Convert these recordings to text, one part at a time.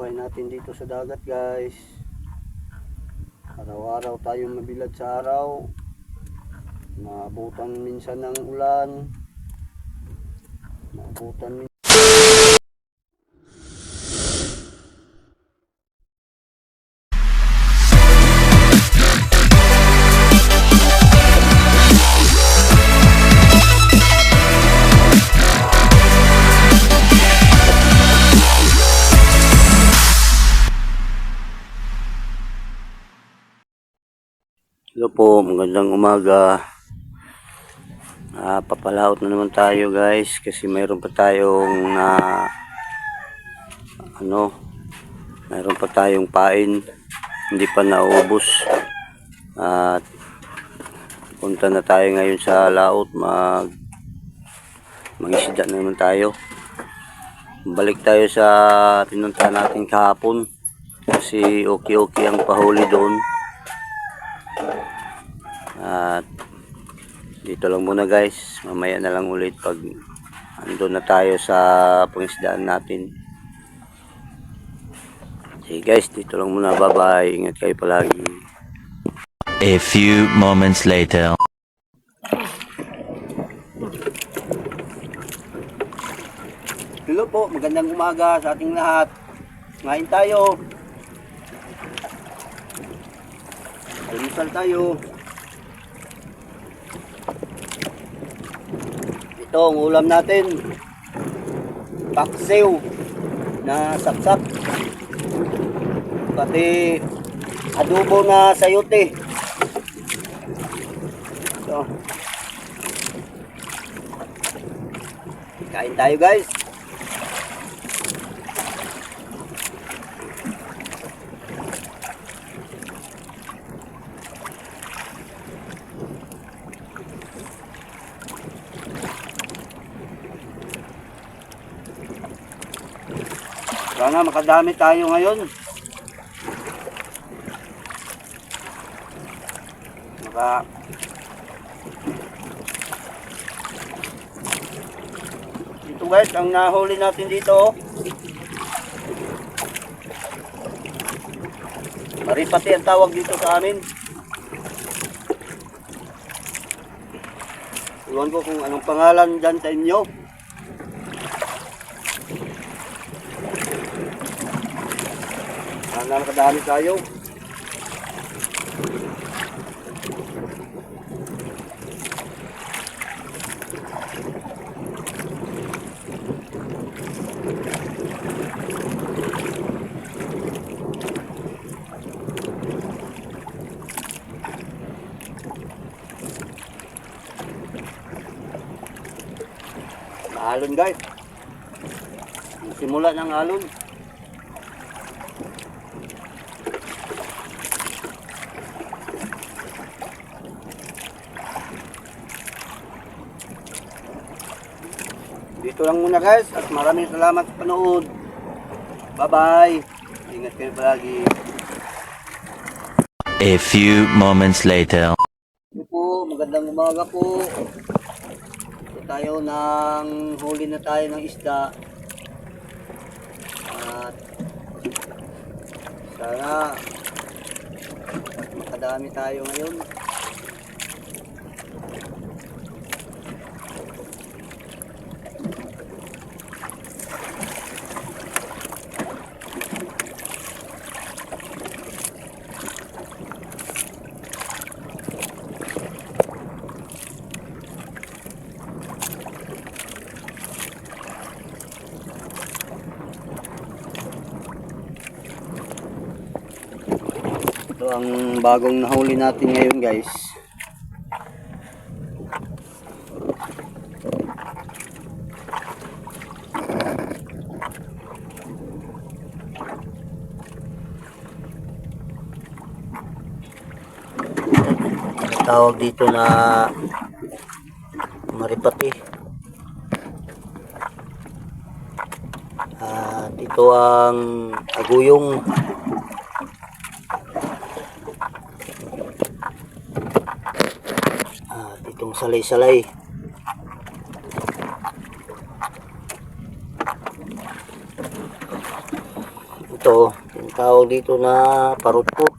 buhay natin dito sa dagat guys. Araw-araw tayong mabilad sa araw. Maabutan minsan ng ulan. Maabutan min- Hello po, magandang umaga. Ah, papalaot na naman tayo guys kasi mayroon pa tayong na ano, mayroon pa tayong pain hindi pa naubos. At punta na tayo ngayon sa laot mag mangisda na naman tayo. Balik tayo sa pinunta natin kahapon kasi okay-okay ang pahuli doon. At dito lang muna guys. Mamaya na lang ulit pag andun na tayo sa pangisdaan natin. Okay guys, dito lang muna. Bye bye. Ingat kayo palagi. A few moments later. Hello po, magandang umaga sa ating lahat. Ngain tayo. Almusal tayo. Ito ang ulam natin. Paksiw na sapsap. Pati adobo na sayote. Ito. Kain tayo guys. Sana makadami tayo ngayon. Maka Ito guys, ang nahuli natin dito. oh. Maripati ang tawag dito sa amin. Iwan ko kung anong pangalan dyan sa inyo. Sana makadami tayo. Alon guys. Simula ng alon. Dito lang muna guys at maraming salamat sa panood. Bye bye. Ingat kayo palagi. A few moments later. Ito po, magandang umaga po. Ito tayo ng huli na tayo ng isda. At sana makadami tayo ngayon. Bagong nahuli natin ngayon guys. Tawag dito na maripati. At ito ang aguyong At itong salay-salay. Ito yung tawag dito na parutkot.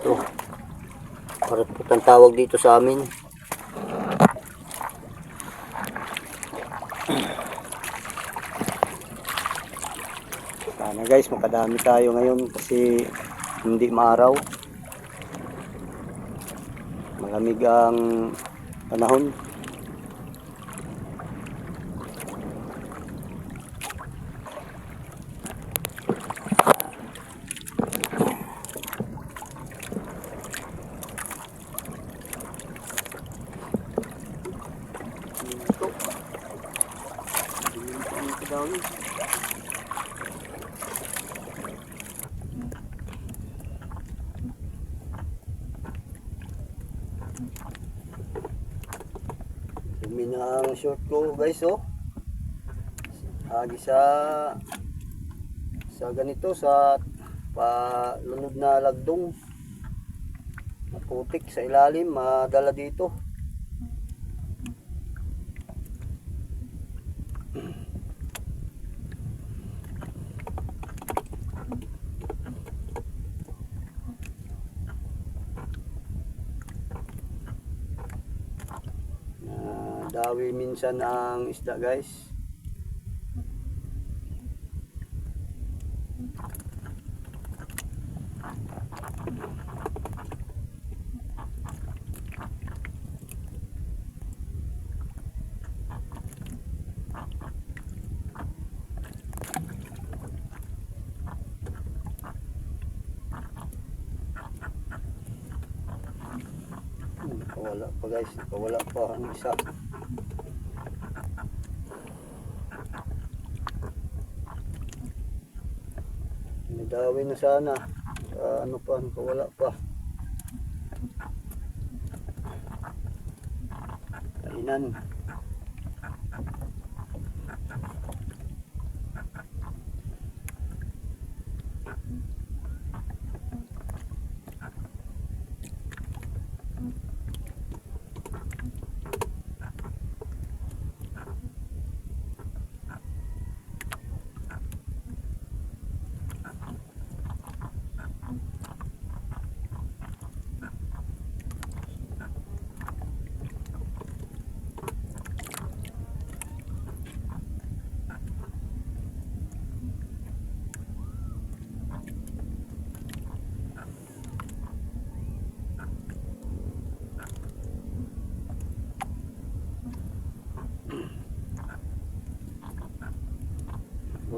Ito. Parutkot ang tawag dito sa amin. Sana guys, makadami tayo ngayon kasi hindi maaraw. Malamig ang panahon. Dito. Dito ang kadami. Dumi na ang short ko guys oh. Agi sa sa ganito sa palunod na lagdong. Maputik sa ilalim, madala dito. na dawi minsan ang isda guys Wala pa guys, wala pa ang isa. Nadawi na sana. Sa ano pa, wala pa. Kainan.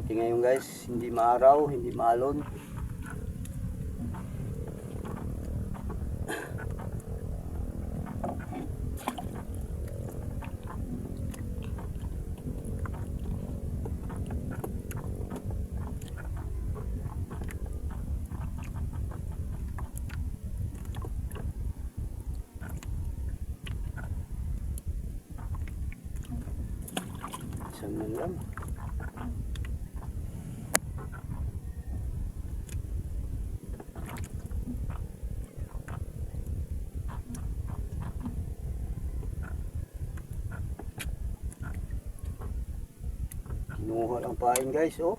Buti ngayon guys, hindi maaraw, hindi maalon. Isang lang. Ang pain guys, oh.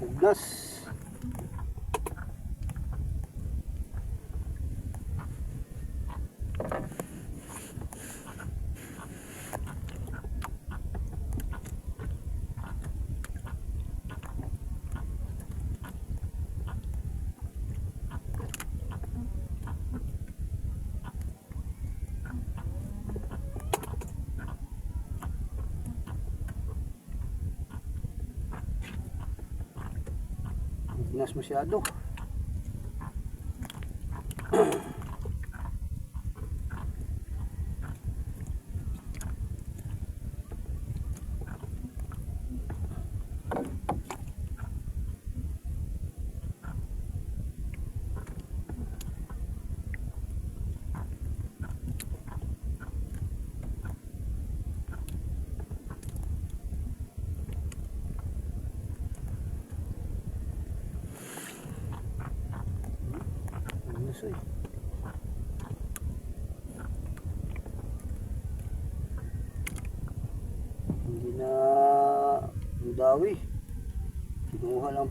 Pugnas. Pugnas masyado.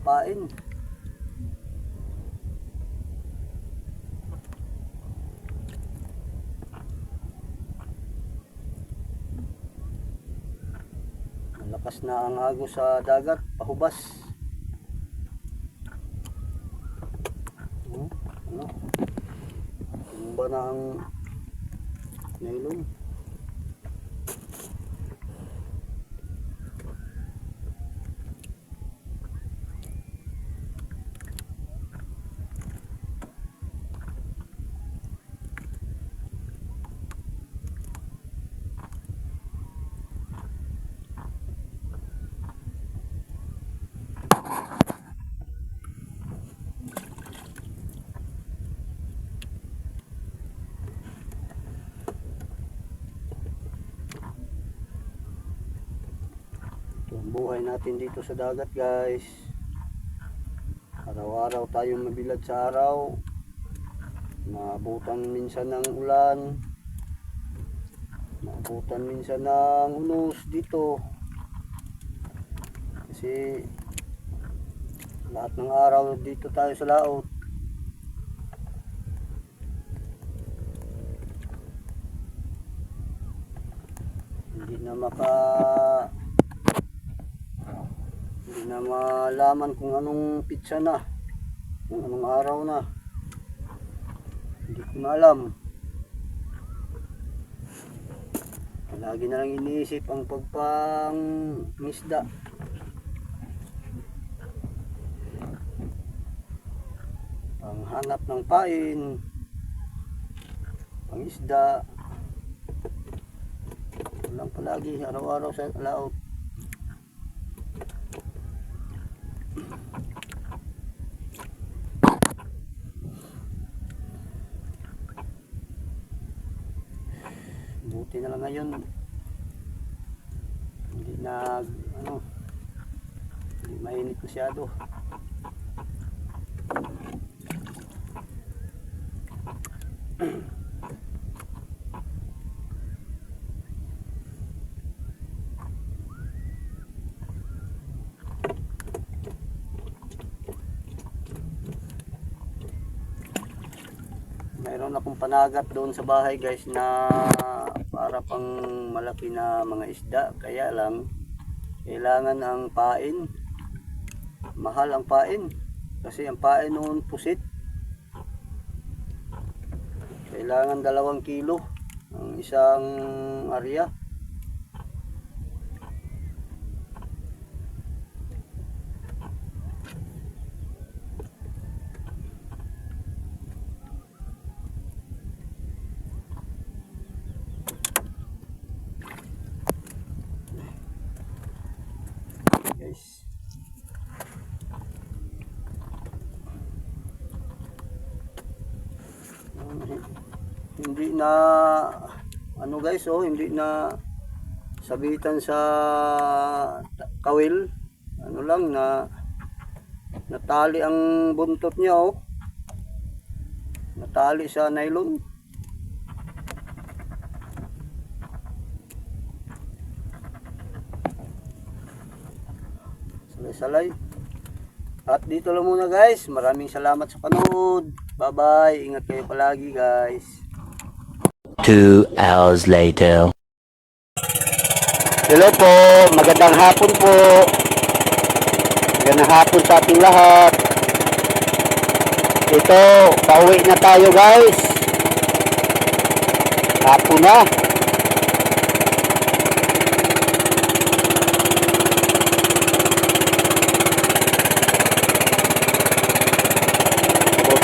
Kinuha lang pain. Malakas na ang agos sa dagat, pahubas. Ano? Ano? Tumba na ang nylon. Ito ang buhay natin dito sa dagat guys. Araw-araw tayong mabilad sa araw. Maabutan minsan ng ulan. Maabutan minsan ng unos dito. Kasi lahat ng araw dito tayo sa laot. Hindi na maka hindi na malaman kung anong pizza na. Kung anong araw na. Hindi ko na alam. Lagi na lang iniisip ang pagpang isda. Ang hanap ng pain. Pang isda. Walang palagi araw-araw sa laot. Buti na lang ngayon. Hindi na ano hindi mainit masyado. Mayroon akong panagat doon sa bahay guys na para pang malaki na mga isda. Kaya lang, kailangan ang pain. Mahal ang pain. Kasi ang pain noon pusit. Kailangan dalawang kilo ang isang area. Guys. Hindi na ano guys oh, hindi na sabitan sa kawil. Ano lang na natali ang buntot niya oh. Natali sa nylon. Salay-salay. At dito lang muna guys. Maraming salamat sa panood. Bye-bye. Ingat kayo palagi guys. Two hours later. Hello po. Magandang hapon po. Magandang hapon sa ating lahat. Ito, pauwi na tayo guys. Hapon na.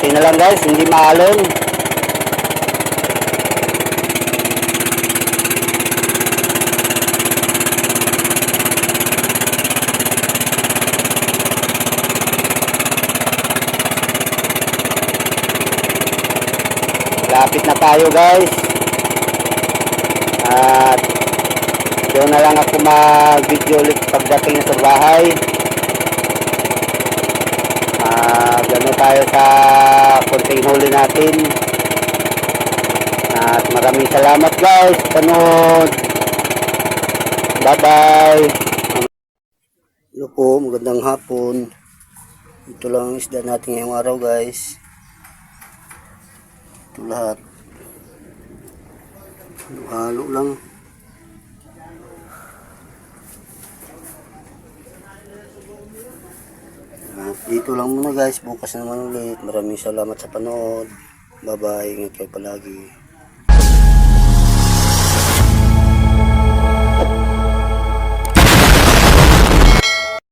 Buti na lang guys, hindi maalon. Lapit na tayo guys. At doon na lang ako mag-video ulit pagdating sa bahay. Ah, gano tayo sa konting huli natin. At maraming salamat guys. Panood. Bye-bye. Look. po, magandang hapon. Ito lang ang isda natin ngayong araw guys. Ito lahat. Halo lang. At dito lang muna guys. Bukas naman ulit. Maraming salamat sa panood. Bye bye. Ingat kayo palagi.